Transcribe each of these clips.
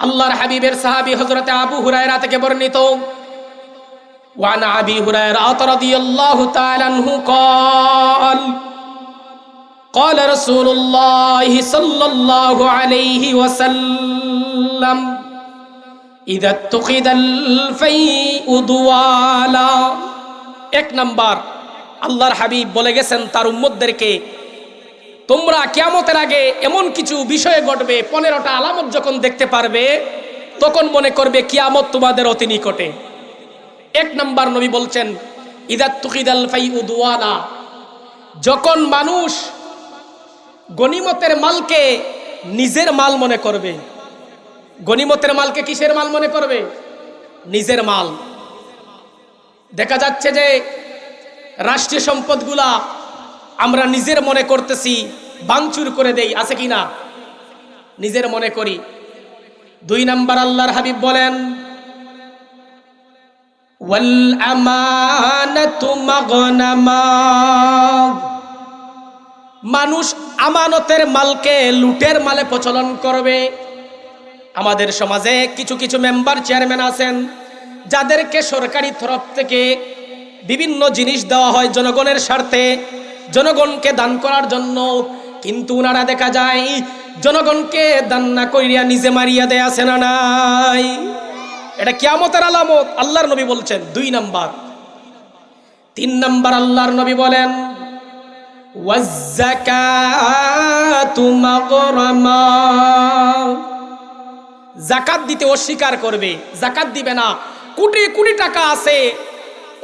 আল্লাহর হাবিবের সাহাবী হযরতে আবু হুরায়রা থেকে বর্ণিত وعن ابي هريره رضي الله تعالى عنه قال قال رسول الله صلى الله عليه وسلم اذا اتخذ الفيء دوالا এক নাম্বার আল্লাহর হাবিব বলে গেছেন তার উম্মতদেরকে তোমরা কিয়ামতের আগে এমন কিছু বিষয় ঘটবে, পনেরোটা আলামত যখন দেখতে পারবে, তখন মনে করবে কিয়ামত তোমাদের অতি নিকটে। এক নম্বর নবী বলছেন ফাই যখন মানুষ গনিমতের মালকে নিজের মাল মনে করবে। গনিমতের মালকে কিসের মাল মনে করবে? নিজের মাল। দেখা যাচ্ছে যে রাষ্ট্রীয় সম্পদগুলা আমরা নিজের মনে করতেছি, বাংচুর করে দেই, আছে কি না নিজের মনে করি। দুই নাম্বার আল্লাহর হাবিব বলেন মানুষ আমানতের মালকে লুটের মালে প্রচলন করবে। আমাদের সমাজে কিছু কিছু মেম্বার চেয়ারম্যান আছেন, যাদেরকে সরকারি তরফ থেকে বিভিন্ন জিনিস দেওয়া হয় জনগণের স্বার্থে। জনগণকে দান করার জন্য, কিন্তু ওনারা দেখা যায়, জনগণকে দান না করিয়া নিজে মারিয়া দেয় আছে না নাই। এটা কিয়ামতের আলামত, আল্লাহর নবী বলছেন, দুই নাম্বার। তিন নাম্বার আল্লাহর নবী বলেন জাকাত দিতে অস্বীকার করবে জাকাত দিবে না। কোটি কোটি টাকা আছে,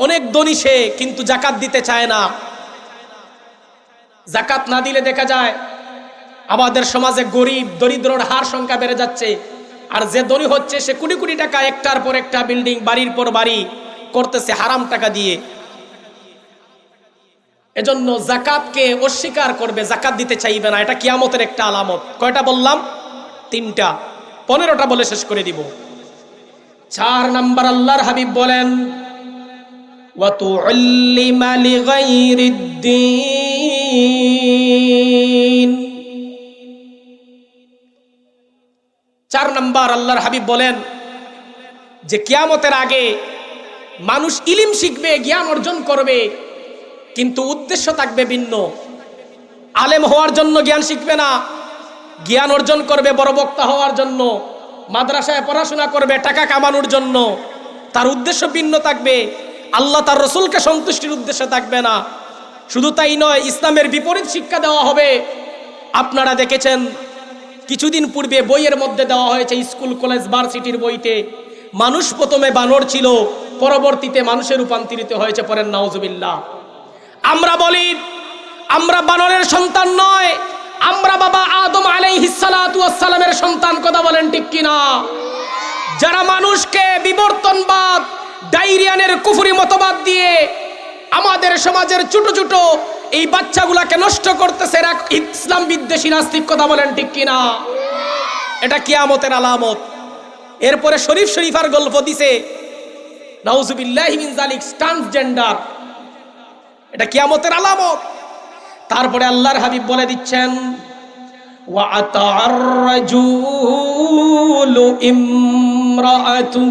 অনেক ধনী সে, কিন্তু জাকাত দিতে চায় না। জাকাত না দিলে দেখা যায় আমাদের সমাজে গরিব দরিদ্রর হার সংখ্যা বেড়ে যাচ্ছে আর যে ধনী হচ্ছে সে কোটি কোটি টাকা একটার পর একটা বিল্ডিং বাড়ির পর বাড়ি করতেছে হারাম টাকা দিয়ে এজন্য জাকাতকে অস্বীকার করবে জাকাত দিতে চাইবে না এটা কিয়ামতের একটা আলামত কয়টা বললাম তিনটা পনেরোটা বলে শেষ করে দিব চার নাম্বার আল্লাহর হাবিব বলেন وَتُعَلِّمَ لِغَيْرِ الدِّينِ চার নাম্বার আল্লাহর হাবিব বলেন যে কিয়ামতের আগে মানুষ ইলিম শিখবে, জ্ঞান অর্জন করবে, কিন্তু উদ্দেশ্য থাকবে ভিন্ন। আলেম হওয়ার জন্য জ্ঞান শিখবে না, জ্ঞান অর্জন করবে বড় বক্তা হওয়ার জন্য, মাদ্রাসায় পড়াশোনা করবে, টাকা কামানোর জন্য। তার উদ্দেশ্য ভিন্ন থাকবে, আল্লাহ তার রসুলকে সন্তুষ্টির উদ্দেশ্য থাকবে না। শুধু তাই নয়, ইসলামের বিপরীত শিক্ষা দেওয়া হবে। আপনারা দেখেছেন, কিছুদিন পূর্বে বইয়ের মধ্যে দেওয়া হয়েছে, স্কুল, কলেজ, ভার্সিটির বইতে, মানুষ প্রথমে বানর ছিল, পরবর্তীতে মানুষে রূপান্তরিত হয়েছে পরেন নাউজুবিল্লাহ। আমরা বলি, আমরা বানরের সন্তান নয়, আমরা বাবা আদম আলাইহিসালামের সন্তান, কথা বলেন ঠিক কিনা? যারা মানুষকে বিবর্তনবাদ ডাইরিয়ানের কুফুরি মতবাদ দিয়ে আমাদের সমাজের ছোট ছোট এই বাচ্চাগুলাকে নষ্ট করতেছে এরা ইসলাম বিদ্বেষী নাস্তিক কথা বলেন ঠিক কিনা? এটা কিয়ামতের আলামত। এরপরে শরীফ শরীফার গল্প দিছে ট্রান্সজেন্ডার। এটা কিয়ামতের আলামত। তারপরে আল্লাহর হাবিব বলে দিচ্ছেন ওয়াতার রাজুলু ইমরাআতু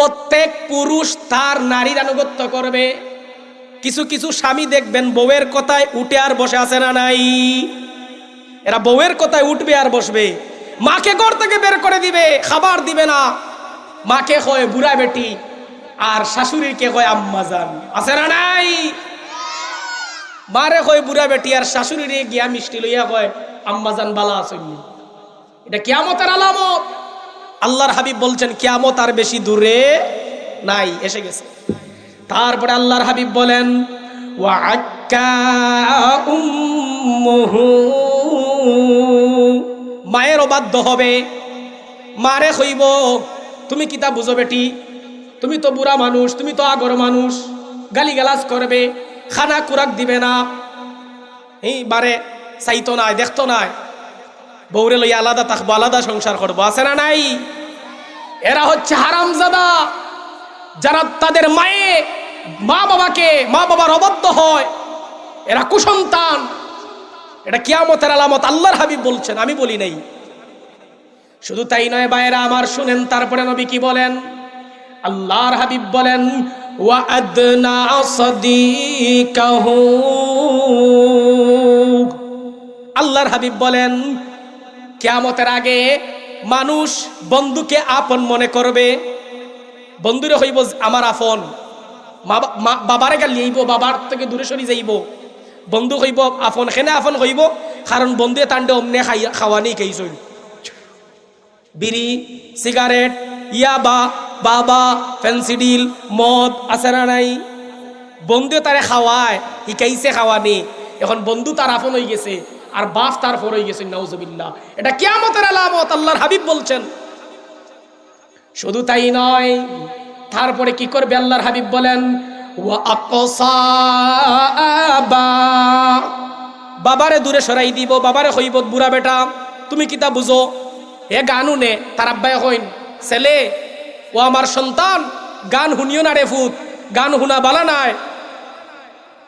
প্রত্যেক পুরুষ তার নারীর আনুগত্য করবে। কিছু কিছু স্বামী দেখবেন বউয়ের কথায় উঠে আর বসে আছে না নাই। এরা বউয়ের কথায় উঠবে আর বসবে। মাকে ঘর থেকে বের করে দিবে, খাবার দিবে না। মাকে হয় বুড়া বেটি, আর শাশুড়িকে কয় আম্মা যান আছে না নাই? মারে কয় বুড়া বেটি, আর শাশুড়িরে গিয়া মিষ্টি লইয়া কয়, আম্মা যান বালা আসেননি এটা কিয়ামতের আলামত। আল্লাহর হাবিব বলছেন, কিয়ামত আর বেশি দূরে নাই। এসে গেছে। তারপরে আল্লাহর হাবিব বলেন মায়ের অবাধ্য হবে। মারে হইব। তুমি কি কিতা বুঝো বেটি? তুমি তো বুড়া মানুষ, তুমি তো আগর মানুষ। গালি গালাজ করবে খানা কুরাক দিবে না। এই বারে চাইতো নাই, দেখতো নাই। বৌরে লইয়া আলাদা থাকব, আলাদা সংসার করব, আছে না নাই? এরা হচ্ছে হারামজাদা। যারা তাদের মায়ে, মা বাবাকে, মা বাবার অবাধ্য হয়, এরা কুসন্তান। এটা কিয়ামতের আলামত, আল্লাহর হাবিব বলছেন, আমি বলি নাই। শুধু তাই নয় বাইরা আমার শুনেন, তারপরে নবী কি বলেন? আল্লাহর হাবিব বলেন ওয়া আদনা সাদিকাহু আল্লাহর হাবিব বলেন কিয়ামতের আগে মানুষ বন্ধুকে আপন মনে করবে। বন্ধুরে হইব আমার আপন। বাবারে গালি আইব, বাবার থেকে দূরে সরি যাইব। বন্ধু হইব আপন খেনে আপন হইব, কারণ বন্ধুয়ে তান্ডে অমনে খাই খাওয়ানি খাইছই বিড়ি সিগারেট ইয়াবা বাবা ফেন্সিডিল মদ আছে না নাই? বন্ধু তারে খাওয়ায়, শিকাইছে খাওয়ানি এখন বন্ধু তার আপন হয়ে গেছে। আর বাপ তার হয়ে গেছে, নাউজুবিল্লাহ। এটা কিয়ামতের আলামত, আল্লাহর হাবিব বলছেন। শুধু তাই নয়, তারপরে কি করবে আল্লাহর হাবিব বলেন বাবারে দূরে সরাই দিব, বাবারে হইব বুড়া বেটা, তুমি কিতা বুঝো? হে গানু নে তার আব্বাই হইন, ছেলে, ও আমার সন্তান, গান শুনিও না রে ফুত গান শুনা বালা নাই।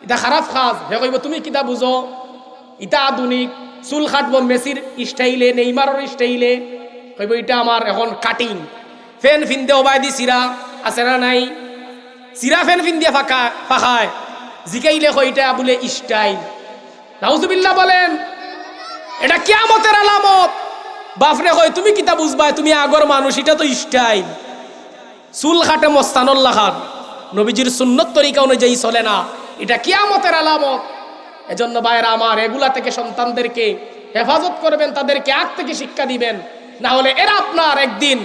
এটা খারাপ খাজ হে কইব, তুমি কিতা বুঝো? ইটা আধুনিক, চুল কাটব মেসির স্টাইলে নেইমারর স্টাইলে কইব এটা আমার এখন কাটিং ফেন ফিনতে ওবাই দি চিরা আছে না নাই? চিরা ফেন ফিন দিয়ে ফাঁকা ফাঁকায় জিকাইলে কই এটা বলে স্টাইল নাউজুবিল্লাহ বলেন, এটা কিয়ামতের আলামত? বাপরে কই তুমি কিতা বুঝবা তুমি আগর মানুষ এটা তো স্টাইল চুল খাটে মস্তানুল্লাহ খান। নবীজির সুন্নত তরিকা অনুযায়ী চলে না। এটা কিয়ামতের আলামত। এজন্য ভাইয়েরা আমার, এগুলা থেকে সন্তানদেরকে হেফাজত করবেন, তাদেরকে আগ থেকে শিক্ষা দিবেন। না হলে এরা আপনার একদিন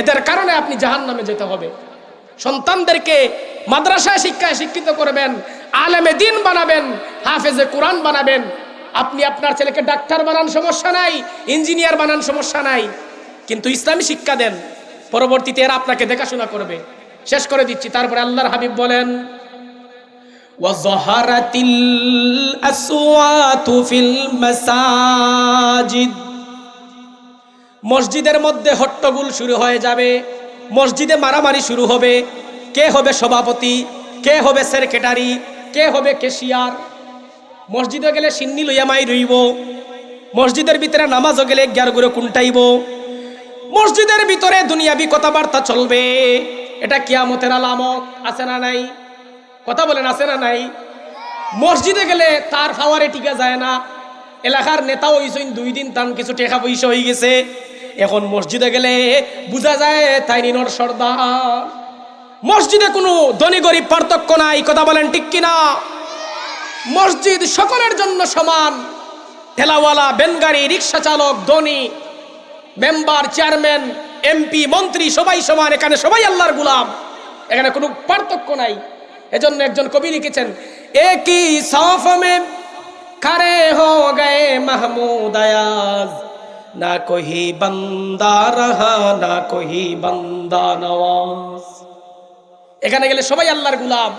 এদের কারণে আপনি জাহান নামে যেতে হবে। সন্তানদেরকে মাদ্রাসায় শিক্ষায় শিক্ষিত করবেন, আলেমে দিন বানাবেন, হাফেজে কোরআন বানাবেন। আপনি আপনার ছেলেকে ডাক্তার বানান সমস্যা নাই, ইঞ্জিনিয়ার বানান সমস্যা নাই, কিন্তু ইসলামী শিক্ষা দেন। পরবর্তীতে এরা আপনাকে দেখাশোনা করবে। শেষ করে দিচ্ছি, তারপরে আল্লাহর হাবিব বলেন وظهرت الأصوات في المساجد মসজিদের মধ্যে হট্টগুল শুরু হয়ে যাবে মসজিদে মারামারি শুরু হবে কে হবে সভাপতি কে হবে সেক্রেটারি কে হবে কেশিয়ার মসজিদে গেলে সিন্নি লইয়া মাই রইব মসজিদের ভিতরে নামাজও গেলে গ্যার গুলো কুন্টাইব মসজিদের ভিতরে দুনিয়াবি কথাবার্তা চলবে এটা কিয়ামতের আলামত আছে না নাই কথা বলেন, আছে না নাই? মসজিদে গেলে তার ফাওয়ারে টিকা যায় না। এলাকার নেতা হইছেন, দুই দিন তান কিছু টেকা পয়সা হয়ে গেছে। এখন মসজিদে গেলে বোঝা যায়, তাই নিনর সর্দার। মসজিদে কোনো ধনী গরিব পার্থক্য নাই, কথা বলেন ঠিক কিনা? মসজিদ সকলের জন্য সমান। ঠেলাওয়ালা, বেনগাড়ি, রিক্সা চালক, ধনী, মেম্বার, চেয়ারম্যান, এমপি, মন্ত্রী, সবাই সমান, এখানে সবাই আল্লাহর গুলাম। এখানে কোনো পার্থক্য নাই। এজন্য একজন কবি লিখেছেন, একই সফ মে খারে হো গে মাহমুদ না কোহি বান্দা রহা, না কোহি বান্দা নওয়াজ। এখানে গেলে সবাই আল্লাহর গুলাম।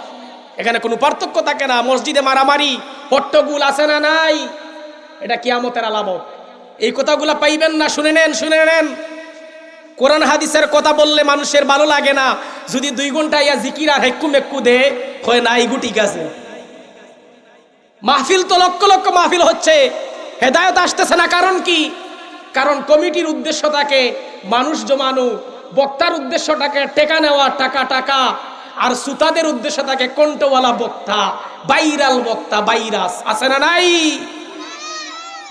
এখানে কোনো পার্থক্য থাকে না, মসজিদে মারামারি পট্টগুল আছে না নাই? এটা কিয়ামতের আলামত। এই কথাগুলা পাইবেন না, শুনে নেন শুনে নেন। কোরআন হাদিসের কথা বললে মানুষের ভালো লাগে না। যদি দুই ঘণ্টা ইয়া জিকির আর হেক্কু মেক্কু দে, হয় না এইগু ঠিক মাহফিল তো লক্ষ লক্ষ মাহফিল হচ্ছে, হেদায়ত আসতেছে না, কারণ কি? কারণ কমিটির উদ্দেশ্য থাকে মানুষ জমানো, বক্তার উদ্দেশ্যটাকে টেকা নেওয়া, টাকা টাকা, আর সুতাদের উদ্দেশ্য থাকে কণ্ঠওয়ালা বক্তা, বাইরাল বক্তা, বাইরাস, আছে না নাই?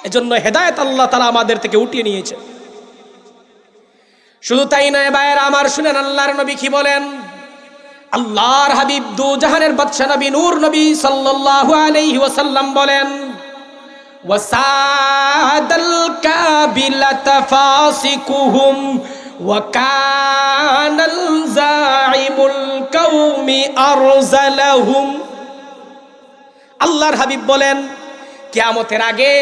এজন্য হেদায়ত আল্লাহ তারা আমাদের থেকে উঠিয়ে নিয়েছে। শুধু তাই নয় ভাইয়ের, আমার শুনেন, আল্লাহর নবী কি বলেন? আল্লাহর হাবিব দু জাহানের বাদশা নবী, নূর নবী সাল্লাল্লাহু আলাইহি ওয়াসাল্লাম বলেন, ওয়াসাদাল কাবিলাতা ফাসিকুহুম ওয়াকানাল জাইমুল কওমি আরজালাহুম। আল্লাহর হাবিব বলেন, কিয়ামতের আগে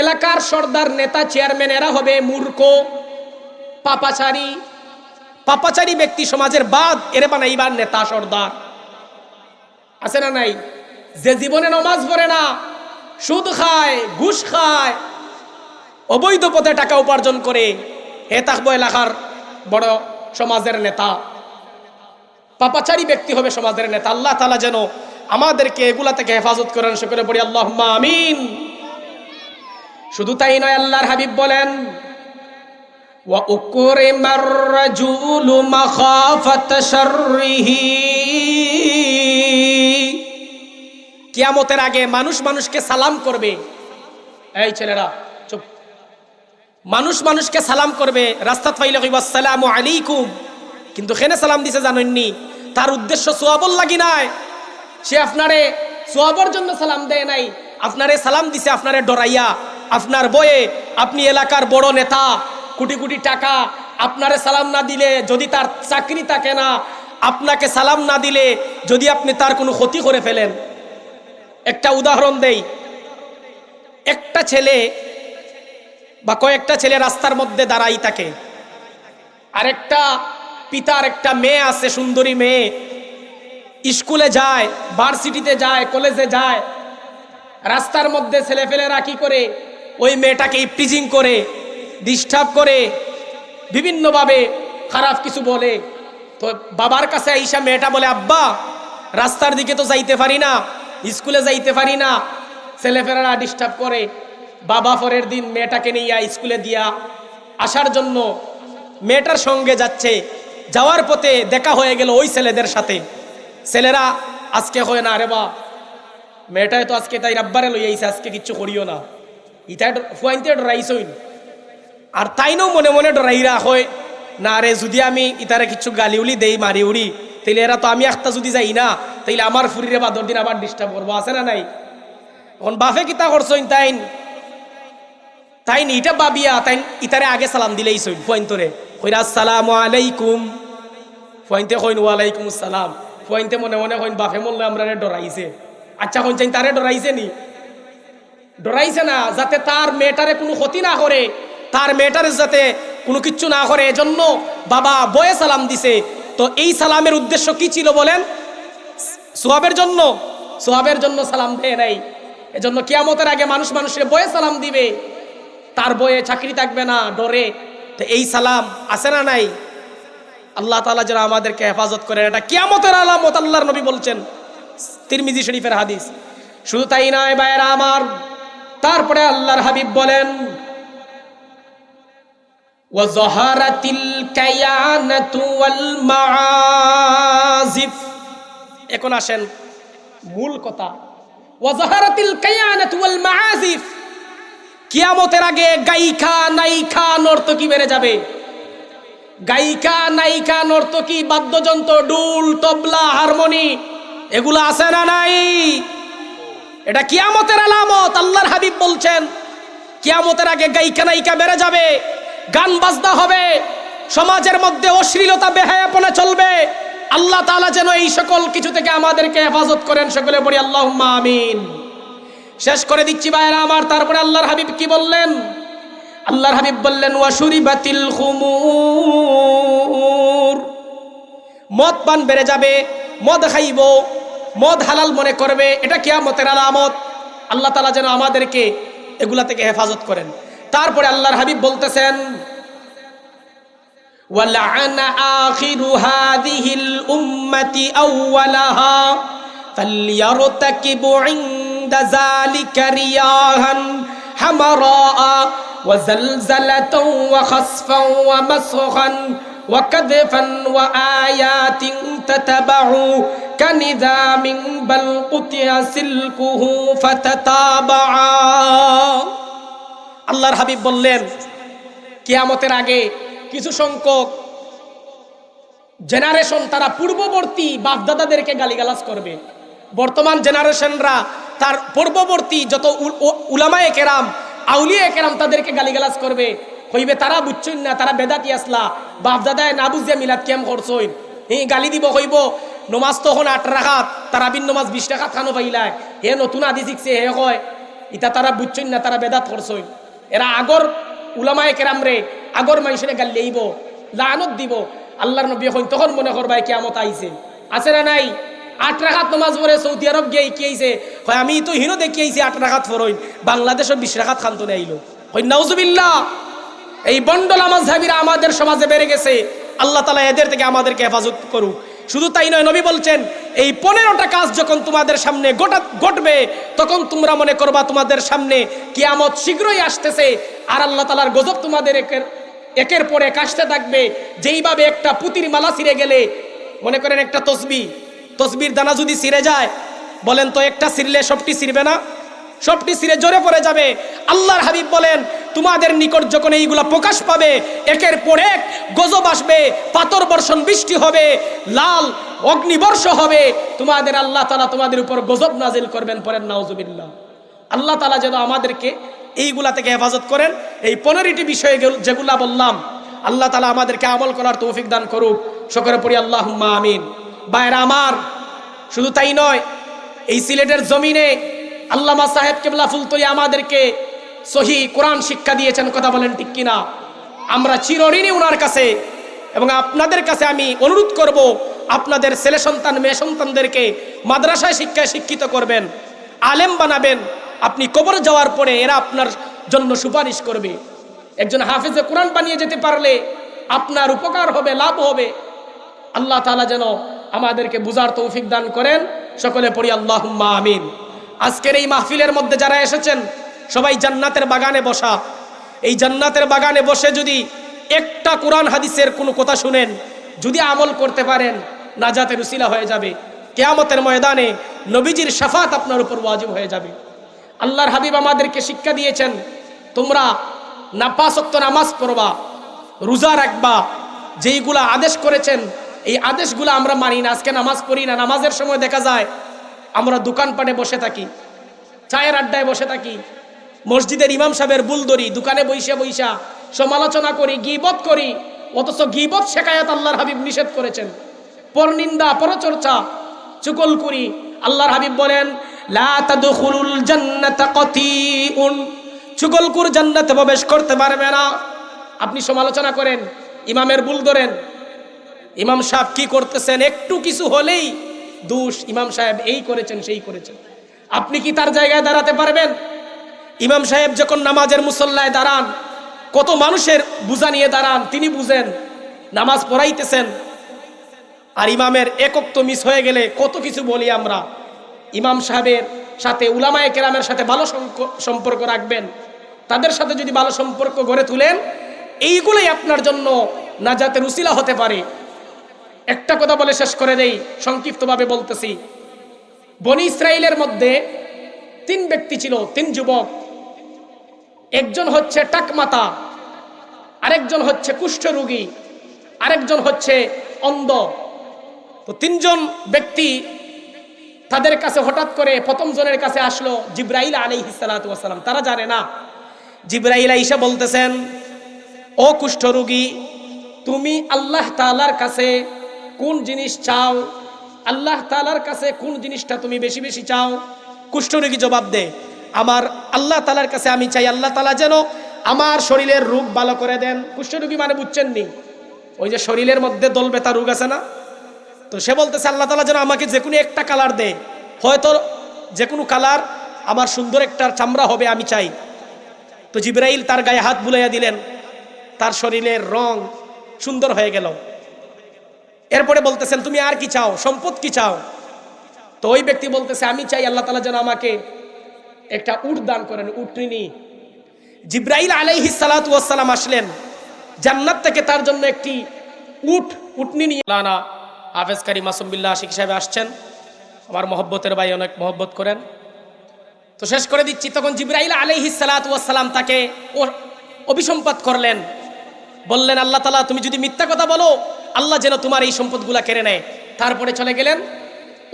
এলাকার সর্দার নেতা চেয়ারম্যান এরা হবে মূর্খ পাপাচারী। পাপাচারী ব্যক্তি সমাজের বাদ এরে বানাইবার নেতা সর্দার। আছে না নাই? যে জীবনে নমাজ পড়ে না, সুদ খায়, ঘুষ খায়, অবৈধ পথে টাকা উপার্জন করে হে থাকব এলাকার বড় সমাজের নেতা। পাপাচারী ব্যক্তি হবে সমাজের নেতা। আল্লাহ তালা যেন আমাদেরকে এগুলা থেকে হেফাজত করেন সকলে পড়ি আল্লাহ আমিন। শুধু তাই নয়, আল্লাহর হাবিব বলেন وأكرم الرجل مخافة شره কিয়ামতের আগে মানুষ মানুষকে সালাম করবে এই ছেলেরা চুপ মানুষ মানুষকে সালাম করবে রাস্তাত পাইলে কইব আসসালামু আলাইকুম কিন্তু খেনে সালাম দিছে জানেননি তার উদ্দেশ্য সোয়াবল লাগি নাই সে আপনারে সোয়াবর জন্য সালাম দেয় নাই আপনারে সালাম দিছে আপনারে ডরাইয়া আপনার বয়ে আপনি এলাকার বড় নেতা কোটি কোটি টাকা আপনারে সালাম না দিলে, যদি তার চাকরি থাকে না, আপনাকে সালাম না দিলে, যদি আপনি তার কোনো ক্ষতি করে ফেলেন। একটা উদাহরণ দেই। একটা ছেলে বা কয়েকটা ছেলে রাস্তার মধ্যে দাঁড়াই থাকে। আর আরেকটা পিতার একটা মেয়ে আছে, সুন্দরী মেয়ে। স্কুলে যায়, ভার্সিটিতে যায়, কলেজে যায়। রাস্তার মধ্যে ছেলেফেলেরা কি করে? ওই মেয়েটাকে ইপটিজিং করে। ডিস্টার্ব করে, বিভিন্নভাবে খারাপ কিছু বলে। তো বাবার কাছে আইসা মেয়েটা বলে, আব্বা, রাস্তার দিকে তো যাইতে পারি না, স্কুলে যাইতে পারি না। ছেলেফেলেরা ডিস্টার্ব করে, বাবা, পরের দিন মেয়েটাকে নিয়ে স্কুলে দিয়া। আসার জন্য মেয়েটার সঙ্গে যাচ্ছে। যাওয়ার পথে দেখা হয়ে গেল ওই ছেলেদের সাথে। ছেলেরা, আজকে হয় না রে বা মেয়েটায় তো আজকে তাই রাব্বারে লই আইছে, আজকে কিচ্ছু করিও না। ইটা ফুয়াইতে ডরাইছইন আর তাইনও মনে মনে ডরাইরা হয়, না রে, যদি আমি ইতারে কিছু গালি উলি দেই মারি উড়ি তাইলে এরা তো আমি একটা যদি যাই না, তাইলে আমার ফুরিরে বাদর দিন আবার ডিস্টার্ব করব, আছে না নাই? এখন বাফে কিতা করছইন তাইন? তাইন ইটা বাবিয়া, তাইন ইতারে আগে সালাম দিলেই সইন ফুয়াইন্তরে কইরা, আসসালামু আলাইকুম। ফুয়াইনতে কইন, ওয়ালাইকুম আসসালাম। ফুয়াইনতে মনে মনে কইন বাফে মল্লে আমরা ডরাইছে। আচ্ছা কোন চাইন তারে ডরাইছে নি? ডরাইছে না, যাতে তার মেয়েটারে কোনো ক্ষতি না করে। তার মেয়েটার যাতে কোনো কিচ্ছু না করে এজন্য বাবা বয়ে সালাম দিছে। তো এই সালামের উদ্দেশ্য কি ছিল বলেন? সোহাবের জন্য সোহাবের জন্য সালাম দেয় নাই। এজন্য কিয়ামতের আগে মানুষ মানুষের বয়ে সালাম দিবে। তার বয়ে চাকরি থাকবে না, ডরে। তো এই সালাম আছে না নাই? আল্লাহ তালা যেন আমাদেরকে হেফাজত করেন। এটা কিয়ামতের আলামত আল্লাহর নবী বলছেন। তিরমিজি শরীফের হাদিস। শুধু তাই নয় ভাইয়েরা আমার, তারপরে আল্লাহর হাবিব বলেন وظهرت الكيانة والمعازف এখন আসেন মূল কথা ওয়াজাহারাতিল কায়ানাতু ওয়াল মাআজিফ কিয়ামতের আগে গায়িকা নায়িকা নর্তকী বেড়ে যাবে গায়িকা নায়িকা নর্তকী বাদ্যযন্ত্র ডুল তবলা হারমোনি এগুলো আছে না নাই এটা কিয়ামতের আলামত আল্লাহর হাবিব বলছেন কিয়ামতের আগে গায়িকা নায়িকা বেড়ে যাবে গান বাজনা হবে। সমাজের মধ্যে অশ্লীলতা বেহায়াপনা চলবে। আল্লাহ তালা যেন এই সকল কিছু থেকে আমাদেরকে হেফাজত করেন। সকলে বলি আল্লাহ আমিন। শেষ করে দিচ্ছি ভাইয়েরা আমার। তারপরে আল্লাহর হাবিব কি বললেন? আল্লাহর হাবিব বললেন ওয়াসুরি বাতিল মদ পান বেড়ে যাবে, মদ খাইব, মদ হালাল মনে করবে। এটা কিয়ামতের আলামত। আল্লাহ তালা যেন আমাদেরকে এগুলা থেকে হেফাজত করেন। তারপরে আল্লাহর হাবিব বলতেছেন ولعن آخر هذه الأمة أولها فليرتكب عند ذلك رياها حمراء وزلزلة وخسفا ومسخا وكذفا وآيات تتبع كنظام بل قطع سلكه فتتابعا আল্লাহর হাবিব বললেন, কিয়ামতের আগে কিছু সংখ্যক জেনারেশন তারা পূর্ববর্তী বাপদাদাদেরকে গালিগালাজ করবে। বর্তমান জেনারেশনরা তার পূর্ববর্তী যত উলামায়ে কেরাম, আউলিয়া কেরাম তাদেরকে গালিগালাজ করবে। হইবে তারা বুঝছইন না তারা বেদাতি আসলা। বাপদাদায় না বুঝিয়া মিলাদ কেম করছইন। এই গালি দিব হইব, নমাজ তখন আট রাখাত, তারা বিন নমাজ বিশ টাকাত খানো পাইলায়। হে নতুন আদি শিখছে, হে কয় ইটা তারা বুঝছইন না তারা বেদাত করছইন। এরা আগর উলামায় কেরাম রে আগর মানুষের গালি লইব, লানত দিব। আল্লাহর নবী এখন তখন মনে করবাই কেমত আইছে। আছে না নাই? আট রাখাত নমাজ পড়ে সৌদি আরব গিয়ে কি আইছে হয় আমি তো হিরো দেখি আইছি আট রাখাত ফরইন বাংলাদেশের বিশ রাখাত খান্ত আইলো। হয় নাউজুবিল্লাহ, এই বন্ডল আমাজহাবিরা আমাদের সমাজে বেড়ে গেছে। আল্লাহ তালা এদের থেকে আমাদেরকে হেফাজত করুক। শুধু তাই নয়, নবী বলছেন, এই পনেরোটা কাজ যখন তোমাদের সামনে গোটা, ঘটবে, তখন তোমরা মনে করবা তোমাদের সামনে কিয়ামত শীঘ্রই আসতেছে। আর আল্লাহ তালার গজব তোমাদের একের পর এক আসতে থাকবে। যেইভাবে একটা পুতির মালা ছিঁড়ে গেলে, মনে করেন একটা তসবি, তসবির দানা যদি ছিঁড়ে যায়, বলেন তো একটা ছিঁড়লে সবটি ছিঁড়বে না? সবটি সিরে জোরে পড়ে যাবে। আল্লাহর হাবিব বলেন, তোমাদের নিকট যখন এইগুলা প্রকাশ পাবে, একের পর এক গজব আসবে, পাথর বর্ষণ, বৃষ্টি হবে, লাল অগ্নিবর্ষ হবে। তোমাদের আল্লাহ তালা তোমাদের উপর গজব নাজিল করবেন পরেন নাউজুবিল্লাহ। আল্লাহ তালা যেন আমাদেরকে এইগুলা থেকে হেফাজত করেন। এই পনেরোটি বিষয়ে যেগুলা বললাম, আল্লাহ তালা আমাদেরকে আমল করার তৌফিক দান করুক। সকলে পড়ি আল্লাহ আমিন। বাইরা আমার, শুধু তাই নয়, এই সিলেটের জমিনে আল্লামা সাহেব কেবলা ফুলতলি আমাদেরকে সহি কোরআন শিক্ষা দিয়েছেন, কথা বলেন ঠিক কিনা? আমরা চিরঋণী ওনার কাছে এবং আপনাদের কাছে আমি অনুরোধ করব, আপনাদের ছেলে সন্তান, মেয়ে সন্তানদেরকে মাদ্রাসায় শিক্ষায় শিক্ষিত করবেন, আলেম বানাবেন, আপনি কবর যাওয়ার পরে এরা আপনার জন্য সুপারিশ করবে। একজন হাফিজে কোরআন বানিয়ে যেতে পারলে আপনার উপকার হবে, লাভ হবে। আল্লাহ তালা যেন আমাদেরকে বুঝার তৌফিক দান করেন। সকলে পড়ি আল্লাহ আমিন। আজকের এই মাহফিলের মধ্যে যারা এসেছেন, সবাই জান্নাতের বাগানে বসা। এই জান্নাতের বাগানে বসে যদি একটা কোরআন হাদিসের কোনো কথা শুনেন, যদি আমল করতে পারেন, নাজাতের উসিলা হয়ে যাবে। কেয়ামতের ময়দানে নবীজির শাফাত আপনার উপর ওয়াজিব হয়ে যাবে। আল্লাহর হাবিব আমাদেরকে শিক্ষা দিয়েছেন, তোমরা নাপাসক্ত নামাজ পড়বা, রোজা রাখবা। যেইগুলা আদেশ করেছেন, এই আদেশগুলো আমরা মানি না। আজকে নামাজ পড়ি না, নামাজের সময় দেখা যায় আমরা দোকানপাটে বসে থাকি, চায়ের আড্ডায় বসে থাকি, মসজিদের ইমাম সাহেবের বুলদরি দোকানে বইসা বইসা সমালোচনা করি, গিবত করি, অথচ গিবত শেখায়াত আল্লাহর হাবিব নিষেধ করেছেন। পরনিন্দা, পরচর্চা, চুকল করি, আল্লাহর হাবিব বলেন চুগলকুর জান্নাতে প্রবেশ করতে পারবে না। আপনি সমালোচনা করেন, ইমামের ভুল ধরেন। ইমাম সাহেব কি করতেছেন? একটু কিছু হলেই দোষ ইমাম সাহেব এই করেছেন, সেই করেছেন। আপনি কি তার জায়গায় দাঁড়াতে পারবেন? ইমাম সাহেব যখন নামাজের মুসল্লায় দাঁড়ান, কত মানুষের বুঝা নিয়ে দাঁড়ান, তিনি বুঝেন, নামাজ পড়াইতেছেন। আর ইমামের একক তো মিস হয়ে গেলে কত কিছু বলি আমরা। ইমাম সাহেবের সাথে উলামায়ে কেরামের সাথে ভালো সম্পর্ক রাখবেন। তাদের সাথে যদি ভালো সম্পর্ক গড়ে তুলেন, এইগুলোই আপনার জন্য নাজাতের উসিলা হতে পারে। একটা কথা বলে শেষ করে দেই, সংক্ষিপ্তভাবে বলতেছি। বনি ইসরায়েলের মধ্যে তিন ব্যক্তি ছিল, তিন যুবক। একজন হচ্ছে টাকমাতা, আরেকজন হচ্ছে কুষ্ঠরোগী, আরেকজন হচ্ছে অন্ধ। তো তিনজন ব্যক্তি তাদের কাছে হঠাৎ করে প্রথম জনের কাছে আসলো জিব্রাইল আলী হিসালাম তারা জানে না। জিব্রাইল আইসা বলতেছেন, ও কুষ্ঠরোগী, তুমি আল্লাহ তালার কাছে কোন জিনিস চাও? আল্লাহ তালার কাছে কোন জিনিসটা তুমি বেশি বেশি চাও? কুষ্ঠরোগী জবাব দে। আমার আল্লাহ তালার কাছে আমি চাই আল্লাহ তালা যেন আমার শরীরের রোগ ভালো করে দেন। কুষ্ঠরোগী মানে বুঝছেন নি ওই যে শরীরের মধ্যে দল ব্যথা রোগ আছে না? তো সে বলতেছে, আল্লাহ তালা যেন আমাকে যে কোনো একটা কালার দেয় হয়তো যে কোনো কালার আমার সুন্দর একটা চামড়া হবে, আমি চাই। তো জিব্রাইল তার গায়ে হাত বুলাইয়া দিলেন। তার শরীরের রং সুন্দর হয়ে গেল। এরপরে বলতেছেন, তুমি আর কি চাও? সম্পদ কি চাও? তো ওই ব্যক্তি বলতেছে, আমি চাই আল্লাহ তালা যেন আমাকে একটা উট দান করেন উটনি জিব্রাইল আলাইহি সালাত সালাম আসলেন, জান্নাত থেকে তার জন্য একটি উট, উটনি নিয়ে লানা হাফেজ কারি মাসুম আশিক সাহেব আসছেন। আমার মহব্বতের ভাই অনেক মহব্বত করেন। তো শেষ করে দিচ্ছি, তখন জিব্রাইল আলাইহি সালাম তাকে অভিসম্পাত করলেন। বললেন, আল্লাহ তালা তুমি যদি মিথ্যা কথা বলো আল্লাহ যেন তোমার এই সম্পদগুলা কেড়ে নেয়। তারপরে চলে গেলেন,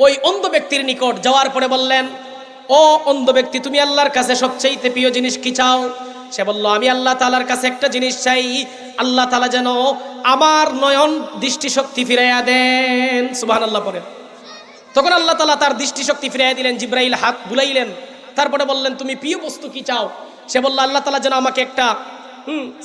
ওই অন্ধ ব্যক্তির নিকট যাওয়ার পরে বললেন, ও অন্ধ ব্যক্তি, তুমি আল্লাহর কাছে সবচেয়ে প্রিয় জিনিস কি চাও? সে বলল, আমি আল্লাহ তালার কাছে একটা জিনিস চাই। আল্লাহ তালা যেন আমার নয়ন দৃষ্টিশক্তি ফিরাইয়া দেন। সুবাহ আল্লাহ পরে তখন আল্লাহ তালা তার দৃষ্টিশক্তি ফিরাইয়া দিলেন, জিব্রাইল হাত বুলাইলেন। তারপরে বললেন, তুমি প্রিয় বস্তু কি চাও? সে বলল, আল্লাহ তালা যেন আমাকে একটা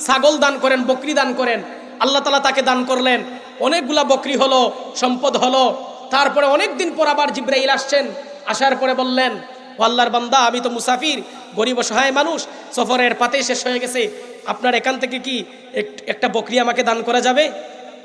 ছাগল দান করেন, বকরি দান করেন। আল্লাহ তালা তাকে দান করলেন। অনেকগুলা বকরি হলো, সম্পদ হলো। তারপরে অনেক দিন পর আবার জিব্রাইল আসছেন। আসার পরে বললেন, ও আল্লাহর বান্দা, আমি তো মুসাফির, গরিব সহায় মানুষ, সফরের পাতে শেষ হয়ে গেছে। আপনার এখান থেকে কি এক- একটা বকরি আমাকে দান করা যাবে?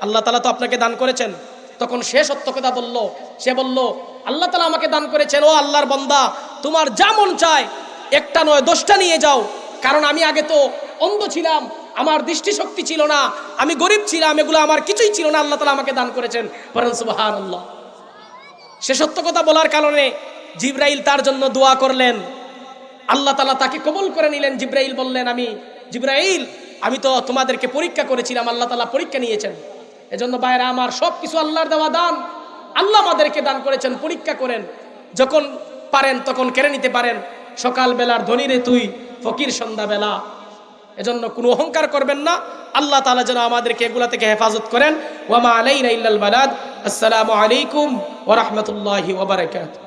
আল্লাহ তালা তো আপনাকে দান করেছেন। তখন সে সত্য কথা বলল, সে বলল, আল্লাহ তালা আমাকে দান করেছেন, ও আল্লাহর বন্দা, তোমার যা মন চায়, একটা নয়, দশটা নিয়ে যাও। কারণ আমি আগে তো অন্ধ ছিলাম আমার দৃষ্টিশক্তি ছিল না, আমি গরিব ছিলাম, এগুলো আমার কিছুই ছিল না, আল্লাহ তালা আমাকে দান করেছেন। বলেন সুবাহান আল্লাহ সে সত্য কথা বলার কারণে জিব্রাইল তার জন্য দোয়া করলেন। আল্লাহ তালা তাকে কবুল করে নিলেন। জিব্রাইল বললেন, আমি, জিব্রাইল, আমি তো তোমাদেরকে পরীক্ষা করেছিলাম, আল্লাহ তালা পরীক্ষা নিয়েছেন। এজন্য বাইরে আমার সব কিছু আল্লাহর দেওয়া দান। আল্লাহ আমাদেরকে দান করেছেন, পরীক্ষা করেন। যখন পারেন, তখন কেড়ে নিতে পারেন। সকাল বেলার ধনীরে তুই ফকির সন্ধ্যাবেলা। এজন্য কোনো অহংকার করবেন না। আল্লাহ তালা যেন আমাদেরকে এগুলা থেকে হেফাজত করেন। ওয়ামা আলাই ইল্লাল বালাদ। আসসালামু আলাইকুম ওরহমতুল্লাহি ওবরাকাত